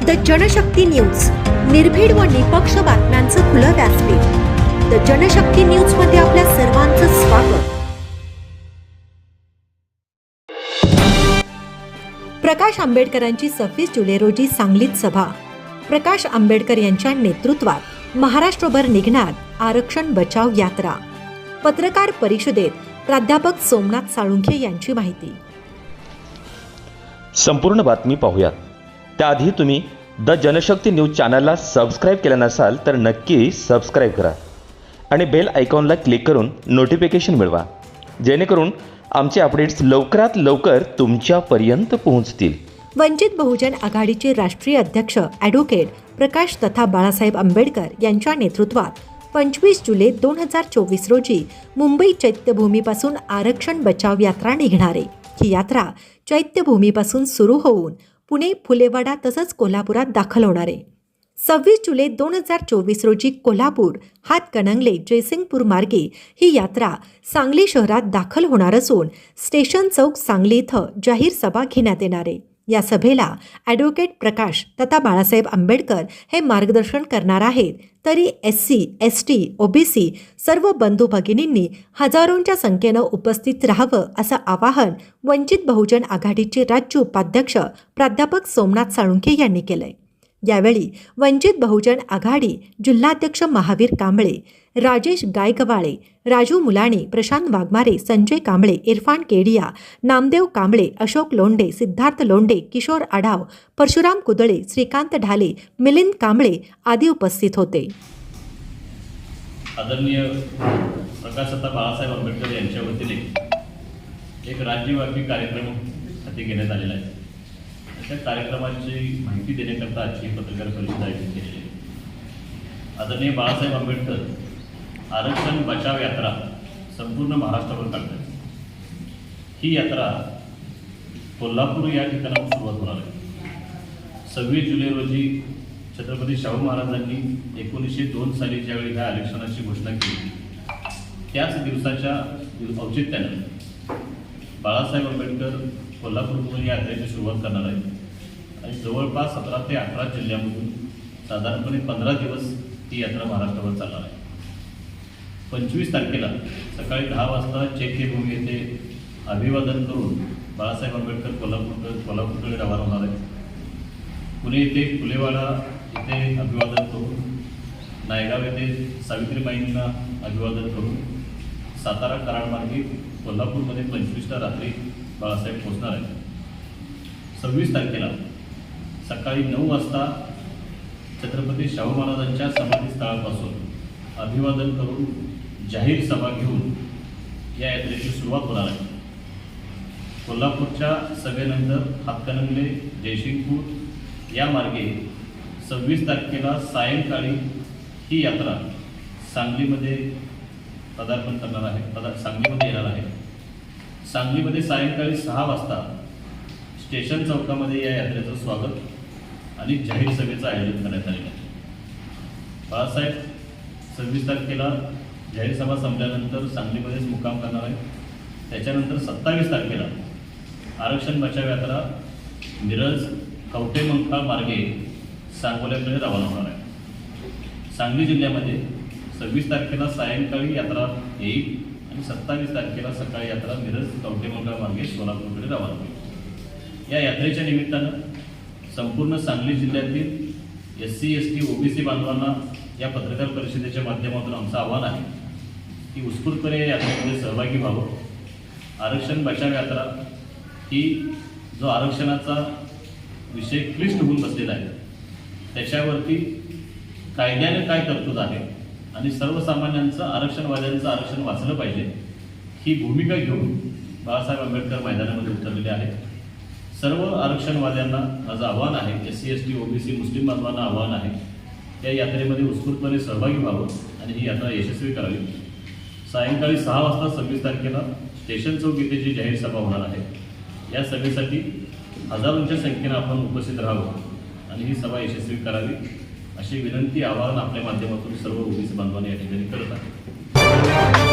The Janshakti news. निर्भीड व निपक्ष बातम्यांचं खुलं व्यासपीठ. द जनशक्ती न्यूजमध्ये आपल्या सर्वांचं स्वागत. प्रकाश आंबेडकरांची सव्वीस जुलै रोजी सांगलीत सभा. प्रकाश आंबेडकर यांच्या नेतृत्वात महाराष्ट्रभर निघणार आरक्षण बचाव यात्रा. पत्रकार परिषदेत प्राध्यापक सोमनाथ साळुंखे यांची माहिती. संपूर्ण बातमी पाहूयात. त्याआधी तुम्ही द जनशक्ती न्यूज चॅनलला सबस्क्राईब केलं नसाल तर नक्की सबस्क्राईब करा. आणि बेल आयकॉनला क्लिक करून नोटिफिकेशन मिळवा. जेणेकरून आमचे अपडेट्स लवकरात लवकर तुमच्यापर्यंत पोहोचतील. वंचित बहुजन आघाडीचे राष्ट्रीय अध्यक्ष ॲडव्होकेट प्रकाश तथा बाळासाहेब आंबेडकर यांच्या नेतृत्वात पंचवीस जुलै दोन हजार चोवीस रोजी मुंबई चैत्यभूमीपासून आरक्षण बचाव यात्रा निघणारे. ही यात्रा चैत्यभूमीपासून सुरू होऊन पुणे फुलेवाडा तसंच कोल्हापुरात दाखल होणार. आहे सव्वीस जुलै दोन हजार चोवीस रोजी कोल्हापूर हातकणंगले जयसिंगपूर मार्गे ही यात्रा सांगली शहरात दाखल होणार असून स्टेशन चौक सांगली इथं जाहीर सभा घेण्यात येणार आहे. या सभेला ॲडव्होकेट प्रकाश तथा बाळासाहेब आंबेडकर हे मार्गदर्शन करणार आहेत. तरी S C S T OBC सर्व बंधू भगिनींनी हजारोंच्या संख्येनं उपस्थित राहावं असं आवाहन वंचित बहुजन आघाडीचे राज्य उपाध्यक्ष प्राध्यापक सोमनाथ साळुंखे यांनी केलंय. यावेळी वंचित बहुजन आघाडी जिल्हाध्यक्ष महावीर कांबळे राजेश गायकवाळे राजू मुलाणे प्रशांत वाघमारे संजय कांबळे इरफान केडिया नामदेव कांबळे अशोक लोंढे सिद्धार्थ लोंढे किशोर आढाव परशुराम कुदळे श्रीकांत ढाले मिलिंद कांबळे आदी उपस्थित होते. आदरणीय प्रकाशदत्ता बाळासाहेब आंबेडकर यांच्या वतीने एक राज्यव्यापी कार्यक्रम हाती घेण्यात आलेला आहे. त्या कार्यक्रमाची माहिती देण्याकरता आजची पत्रकार परिषद आयोजित केलेली आहे. आदरणीय बाळासाहेब आंबेडकर आरक्षण बचाव यात्रा संपूर्ण महाराष्ट्रावर काढतात. ही यात्रा कोल्हापूर या ठिकाणाहून सुरुवात होणार आहे. सव्वीस जुलै रोजी छत्रपती शाहू महाराजांनी एकोणीसशे दोन साली ज्यावेळी ह्या आरक्षणाची घोषणा केली त्याच दिवसाच्या औचित्यानं बाळासाहेब आंबेडकर कोल्हापूरमधून या यात्रेची सुरुवात करणार आहेत. आणि जवळपास सतरा ते अठरा जिल्ह्यामधून साधारणपणे पंधरा दिवस ही यात्रा महाराष्ट्रावर चालणार आहे. पंचवीस तारखेला सकाळी दहा वाजता चैत्यभूमी येथे अभिवादन करून बाळासाहेब आंबेडकर कोल्हापूर कोल्हापूरकडे रवाना होणार आहे पुणे येथे फुलेवाडा येथे अभिवादन करून नायगाव येथे सावित्रीबाईंना अभिवादन करून सातारा कराडमार्गे कोल्हापूरमध्ये पंचवीसला रात्री बाळासाहेब पोहोचणार आहेत. सव्वीस तारखेला सकाळी नऊ वाजता छत्रपती शाहू महाराजांच्या समाधीस्थळापासून अभिवादन करून जाहीर सभा घेऊन या यात्रेची सुरुवात होणार आहे. कोल्हापूरच्या सभेनंतर हातकणंगले जयसिंगपूर या मार्गे सव्वीस तारखेला सायंकाळी ही यात्रा सांगलीमध्ये पदार्पण करणार आहे पदा सांगलीमध्ये येणार आहे. सांगलीमध्ये सायंकाळी सहा वाजता स्टेशन चौकामध्ये या यात्रेचं स्वागत. आणि जाहीर सभेचं आयोजन करण्यात आलेलं आहे. बाळासाहेब सव्वीस तारखेला जाहीर सभा संपल्यानंतर सांगलीमध्येच मुक्काम करणार आहे त्याच्यानंतर सत्तावीस तारखेला आरक्षण बचाव यात्रा मिरज कवठेमंकाळ मार्गे सांगोल्याकडे रवाना होणार आहे. सांगली जिल्ह्यामध्ये सव्वीस तारखेला सायंकाळी यात्रा येईल आणि सत्तावीस तारखेला सकाळी यात्रा मिरज कवठेमंकाळ मार्गे सोलापूरकडे रवाना होईल. या यात्रेच्या निमित्तानं संपूर्ण सांगली जिल्ह्यातील S C S T OBC बांधवांना या पत्रकार परिषदेच्या माध्यमातून आमचं आव्हान आहे की उत्स्फूर्तपणे या यात्रेमध्ये सहभागी व्हावं. आरक्षण बचाव यात्रा ही जो आरक्षणाचा विषय क्लिष्ट होऊन बसलेला आहे त्याच्यावरती कायद्याने काय तरतूद आहे आणि सर्वसामान्यांचं आरक्षणवाद्यांचं आरक्षण वाचलं पाहिजे ही भूमिका घेऊन बाळासाहेब आंबेडकर मैदानामध्ये उतरलेले आहेत. सर्व आरक्षणवाद्यांना माझं आव्हान आहे S C S T OBC Muslim बांधवांना आव्हान आहे या यात्रेमध्ये उत्स्फूर्तपणे सहभागी व्हावं आणि ही यात्रा यशस्वी करावी. सायंकाळी सहा वाजता सव्वीस तारखेला स्टेशन चौक येथे जी जाहीर सभा होणार आहे या सभेसाठी हजारोंच्या संख्येनं आपण उपस्थित राहावं आणि ही सभा यशस्वी करावी अशी विनंती आवाहन आपल्या माध्यमातून सर्व ओबीसी बांधवांनी या ठिकाणी करत आहे.